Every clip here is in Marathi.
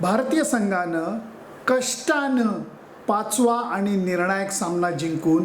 भारतीय संघानं कष्टानं पाचवा आणि निर्णायक सामना जिंकून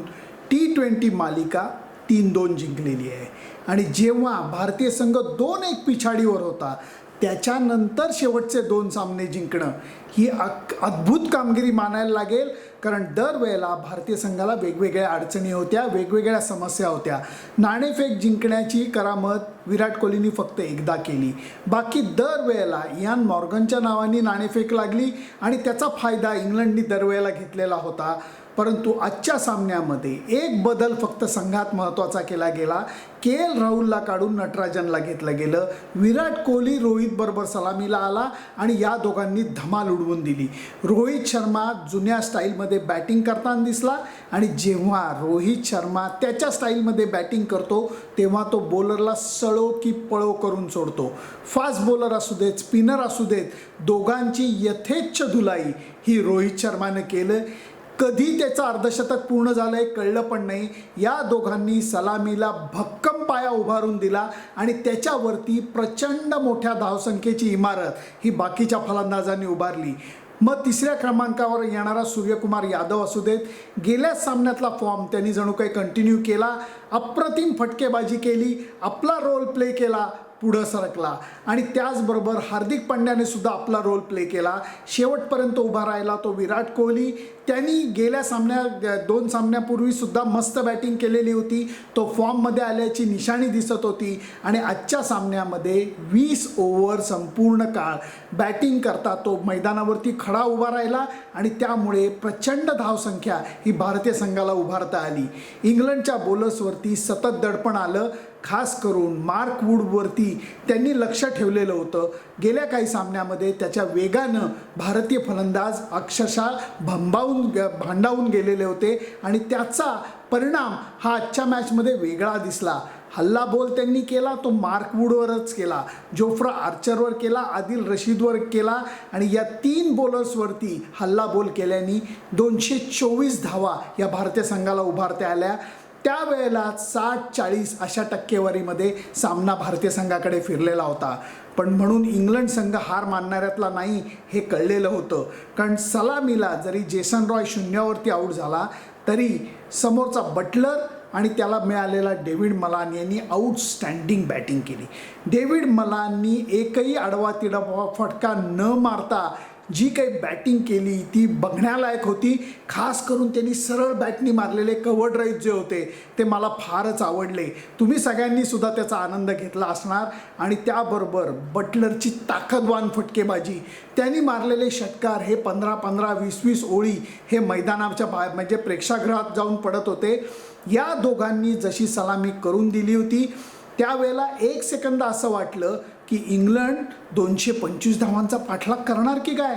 टी ट्वेंटी मालिका तीन दोन जिंकलेली आहे. आणि जेव्हा भारतीय संघ दोन एक पिछाडीवर होता त्याच्यानंतर शेवटचे दोन सामने जिंकणं ही अक अद्भुत कामगिरी मानायला लागेल. कारण दरवेळेला भारतीय संघाला वेगवेगळ्या अडचणी होत्या वेगवेगळ्या समस्या होत्या. नाणेफेक जिंकण्याची करामत विराट कोहलीनी फक्त एकदा केली. बाकी दरवेळेला इयान मॉर्गनच्या नावाने नाणेफेक लागली आणि त्याचा फायदा इंग्लंडनी दरवेळेला घेतलेला होता. परंतु आजच्या सामन्यामध्ये एक बदल फक्त संघात महत्त्वाचा केला गेला. के एल राहुलला काढून नटराजनला घेतलं गेलं. विराट कोहली रोहित बरोबर सलामीला आला आणि या दोघांनी धमाल उडवून दिली. रोहित शर्मा जुन्या स्टाईलमध्ये बॅटिंग करताना दिसला आणि जेव्हा रोहित शर्मा त्याच्या स्टाईलमध्ये बॅटिंग करतो तेव्हा तो बॉलरला सळो की पळो करून सोडतो. फास्ट बॉलर असू देत स्पिनर असू देत दोघांची यथेच्छ धुलाई ही रोहित शर्मानं केलं. कधी त्याचं अर्धशतक पूर्ण झालंय कळलं पण नाही. या दोघांनी सलामीला भक्कम पाया उभारून दिला आणि त्याच्यावरती प्रचंड मोठ्या धावसंख्येची इमारत ही बाकीच्या फलंदाजांनी उभारली. मग तिसऱ्या क्रमांकावर येणारा सूर्यकुमार यादव असू देत. गेल्या सामन्यातला फॉर्म त्यांनी जणू काही कंटिन्यू केला. अप्रतिम फटकेबाजी केली. आपला रोल प्ले केला. पुढं सरकला. आणि त्याचबरोबर हार्दिक पांड्याने सुद्धा आपला रोल प्ले केला. शेवटपर्यंत उभा राहिला तो विराट कोहली. त्यांनी गेल्या सामन्या दोन सामन्यापूर्वी सुद्धा मस्त बॅटिंग केलेली होती. तो फॉर्ममध्ये आल्याची निशाणी दिसत होती. आणि आजच्या सामन्यामध्ये वीस ओव्हर संपूर्ण काळ बॅटिंग करता तो मैदानावरती खडा उभा राहिला. आणि त्यामुळे प्रचंड धावसंख्या ही भारतीय संघाला उभारता आली. इंग्लंडच्या बोलर्सवरती सतत दडपण आलं. खास करून मार्क वूडवरती त्यांनी लक्ष ठेवलेलं होतं. गेल्या काही सामन्यामध्ये त्याच्या वेगानं भारतीय फलंदाज अक्षरशः भंबावून भांडावून गेलेले होते आणि त्याचा परिणाम हा आजच्या मॅचमध्ये वेगळा दिसला. हल्ला बोल त्यांनी केला तो मार्कवूडवरच केला. जोफ्रा आर्चरवर केला आदिल रशीदवर केला आणि या तीन बॉलर्सवरती हल्ला बोल केल्याने दोनशे चोवीस धावा या भारतीय संघाला उभारता आल्या. त्यावेळेला साठ चाळीस अशा टक्केवारीमध्ये सामना भारतीय संघाकडे फिरलेला होता. पण म्हणून इंग्लंड संघ हार मानणाऱ्यातला नाही हे कळलेलं होतं. कारण सलामीला जरी जेसन रॉय शून्यावरती आऊट झाला तरी समोरचा बटलर आणि त्याला मिळालेला डेव्हिड मलान यांनी आउटस्टँडिंग बॅटिंग केली. डेव्हिड मलाननी एकही आडवा तिडवा फटका न मारता जी काही बॅटिंग केली ती बघण्यालायक होती. खास करून त्यांनी सरळ बॅटनी मारलेले कव्हर ड्राईव्ह जे होते ते मला फारच आवडले. तुम्ही सगळ्यांनी सुद्धा त्याचा आनंद घेतला असणार. आणि त्याबरोबर बटलरची ताकदवान फटकेबाजी त्यांनी मारलेले षटकार हे पंधरा पंधरा वीस वीस ओळी हे मैदानाच्या बा म्हणजे प्रेक्षागृहात जाऊन पडत होते. या दोघांनी जशी सलामी करून दिली होती त्यावेळेला एक सेकंद असं वाटलं की इंग्लंड दोनशे पंचवीस धावांचा पाठलाग करणार की काय?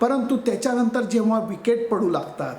परंतु त्याच्यानंतर जेव्हा विकेट पडू लागतात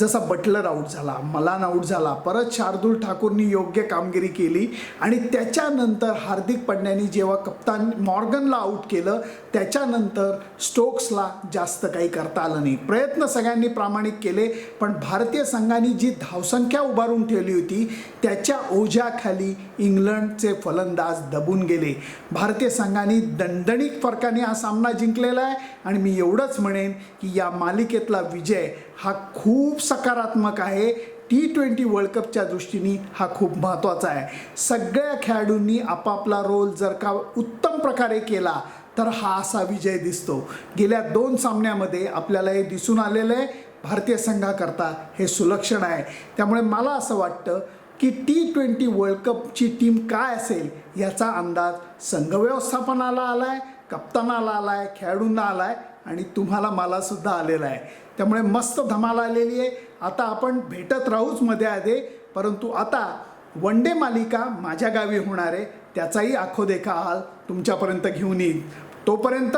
जसा बटलर आऊट झाला मलान आऊट झाला परत शार्दूल ठाकूरनी योग्य कामगिरी केली आणि त्याच्यानंतर हार्दिक पंड्यानी जेव्हा कप्तान मॉर्गनला आऊट केलं त्याच्यानंतर स्टोक्सला जास्त काही करता आलं नाही. प्रयत्न सगळ्यांनी प्रामाणिक केले पण भारतीय संघाने जी धावसंख्या उभारून ठेवली होती त्याच्या ओझ्याखाली इंग्लंडचे फलंदाज दबून गेले. भारतीय संघाने दणदणीक फरकाने हा सामना जिंकलेला आहे आणि मी एवढंच म्हणेन की या मालिकेतला विजय हा खूप सकारात्मक आहे. टी ट्वेंटी वर्ल्ड कपच्या दृष्टीने हा खूप महत्त्वाचा आहे. सगळ्या खेळाडूंनी आपापला रोल जर का उत्तम प्रकारे केला तर हा असा विजय दिसतो. गेल्या दोन सामन्यामध्ये आपल्याला हे दिसून आलेलं आहे भारतीय संघाकरता हे सुलक्षण आहे. त्यामुळे मला असं वाटतं की टी ट्वेंटी वर्ल्ड कपची टीम काय असेल याचा अंदाज संघ व्यवस्थापनाला आला आहे कप्तानाला आला आहे खेळाडूंना आला आहे आणि तुम्हाला मलासुद्धा आलेला आहे. त्यामुळे मस्त धमाल आलेली आहे. आता आपण भेटत राहूच मध्ये आधे परंतु आता वन डे मालिका माझ्या गावी होणार आहे. त्याचाही आखोदेखा हाल तुमच्यापर्यंत घेऊन येईल तोपर्यंत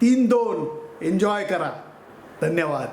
तीन दोन एन्जॉय करा. धन्यवाद.